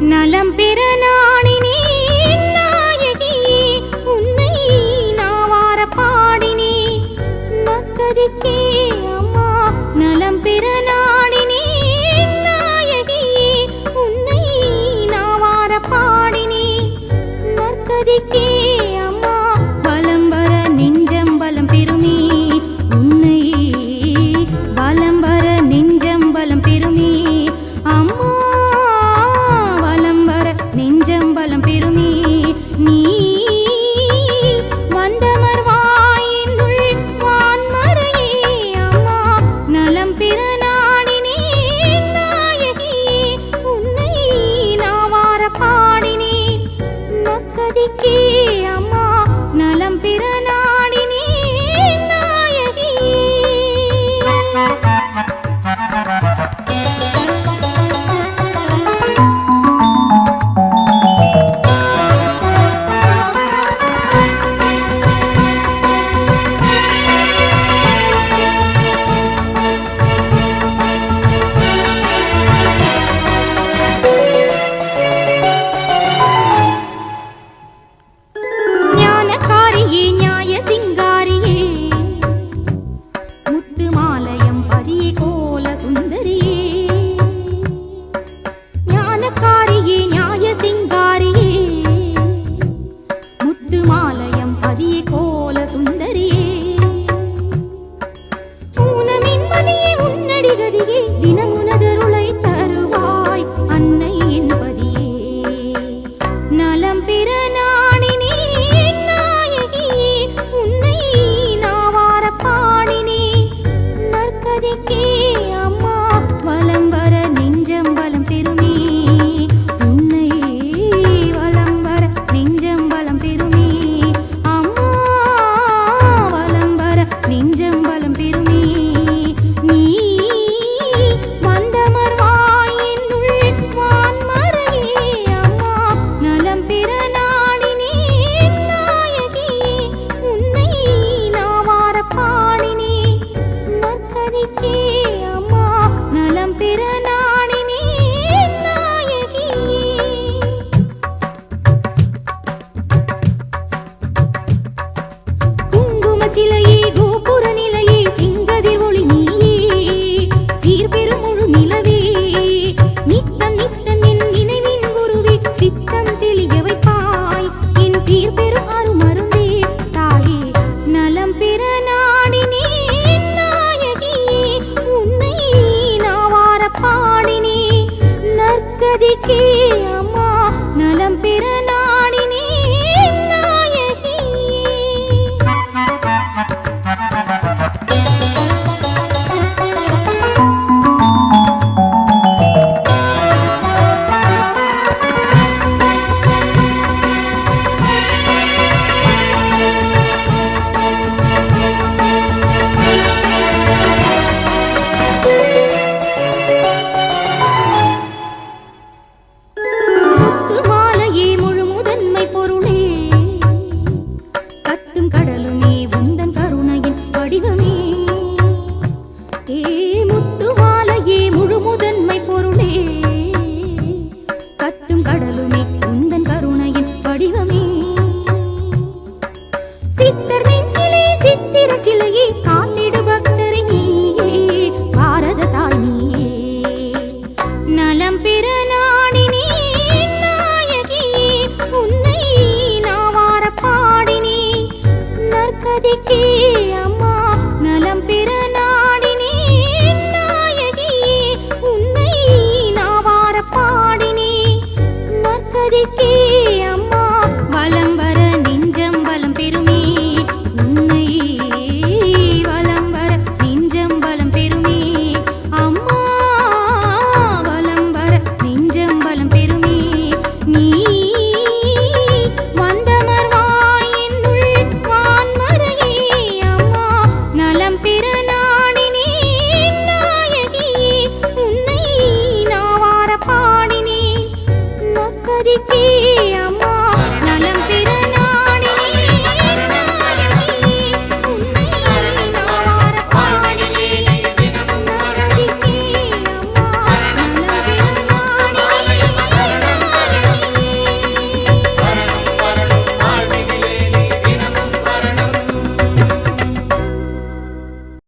நலம் பெற நாடினே நாயகியே உன்னை நாவார பாடினே. மக்கதுக்கே மாச்சிலையே கோபுர நிலையே சிங்கதிர் ஒளி நீயே. சீர்பெரும் முழு நிலவே. நித்தம் நித்தம் என் நினைவின் குருவே சித்தம் தெளிய வைப்பாய் என் சீர்பெரும் அருமருந்தே தாயே நலம் பெற நாடினே நாயகியே உன்னை நாவார பாடினே. நற்கதிக்கே